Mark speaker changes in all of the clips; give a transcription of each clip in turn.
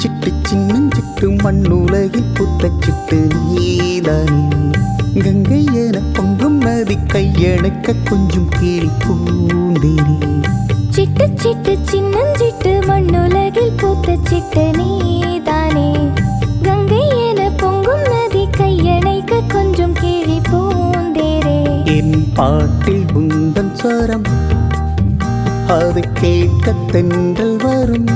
Speaker 1: சிட்டு சிட்டு சின்னஞ்சிட்டு மண்ணுலகில் புத்த சிட்டு நீதானே கங்கை என பொங்கும் நதி கையணைக்க கொஞ்சம் கீழ் பூந்தேனே.
Speaker 2: சிட்டு சிட்டு சின்னஞ்சிட்டு மண்ணுலகில் பூத்த சிட்டு நீதானே. கங்கை என பொங்கும் நதி கையணைக்க கொஞ்சம் கிழி பூந்தேரே
Speaker 1: என் பாட்டில் உந்தன் ஸ்வரம் அது கேட்க தென்றல் வரும்.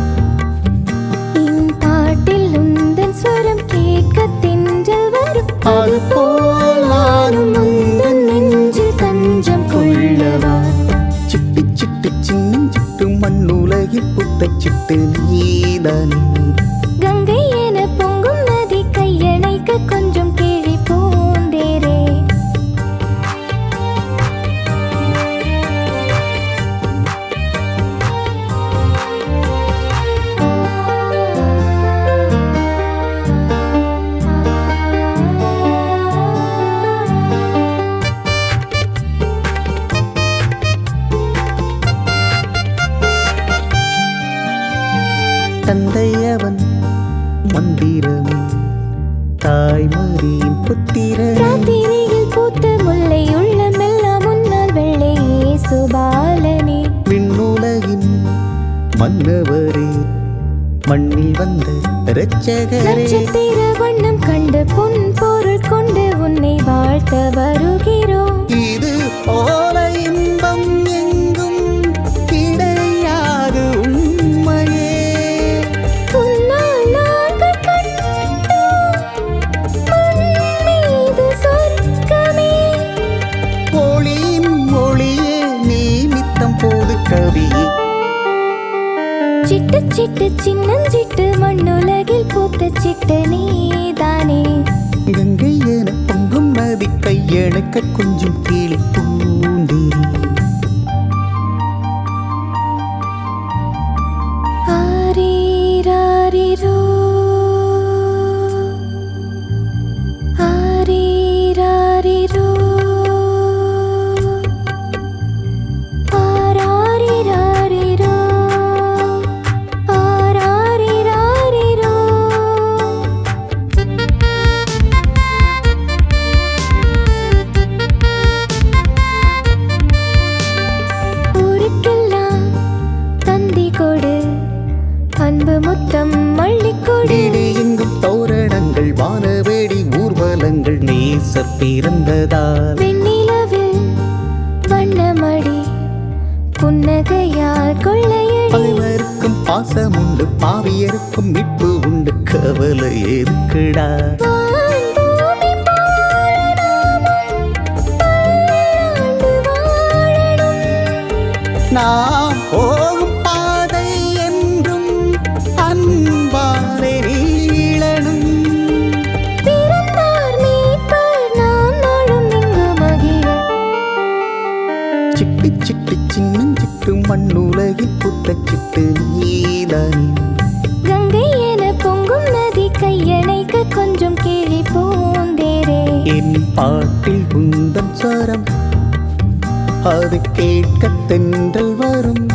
Speaker 2: முன்னால் வெள்ளையே சுபாலனே
Speaker 1: விண்ணுலகின் மன்னவரே மண்ணில் வந்த இரட்சகரே.
Speaker 2: வண்ணம் கண்டு பொன் பொருள் கொண்டு உன்னை வாழ்த்த வருகிறோம்.
Speaker 1: இது போல
Speaker 2: சிட்டு சிட்டு சின்னஞ்சிட்டு மண்ணுலகில் பூத்த சிட்டு நீதானே.
Speaker 1: கங்கை என பொங்கும் நதி கையெழுக்க கொஞ்சம் கீழே வீடு எங்கும் தோரணங்கள் வானவேடி ஊர்வலங்கள் நேசர் பிறந்ததால்.
Speaker 2: வெண்ணிலவில் வண்ணமடி புன்னகையால் கொள்ளையடி.
Speaker 1: பகைவருக்கும் பாசம் உண்டு பாவியருக்கும் மீட்பு உண்டு கவலை
Speaker 2: வாழணும்.
Speaker 1: நாம் போகும் பாதை சிட்டு சிட்டு சின்னஞ்சிட்டு மண்ணுலகில் புத்த சிட்டு நீதானே
Speaker 2: கங்கை என பொங்கும் நதி கையணைக்க கொஞ்சம் கிழி பூந்தேரே.
Speaker 1: என் பாட்டில் உந்தன் ஸ்வரம் அது கேட்க தென்றல் வரும்.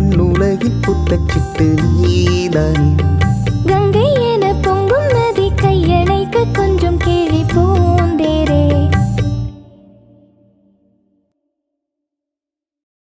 Speaker 1: மண்ணுலகில் புத்தச்சிட்டு நீதானே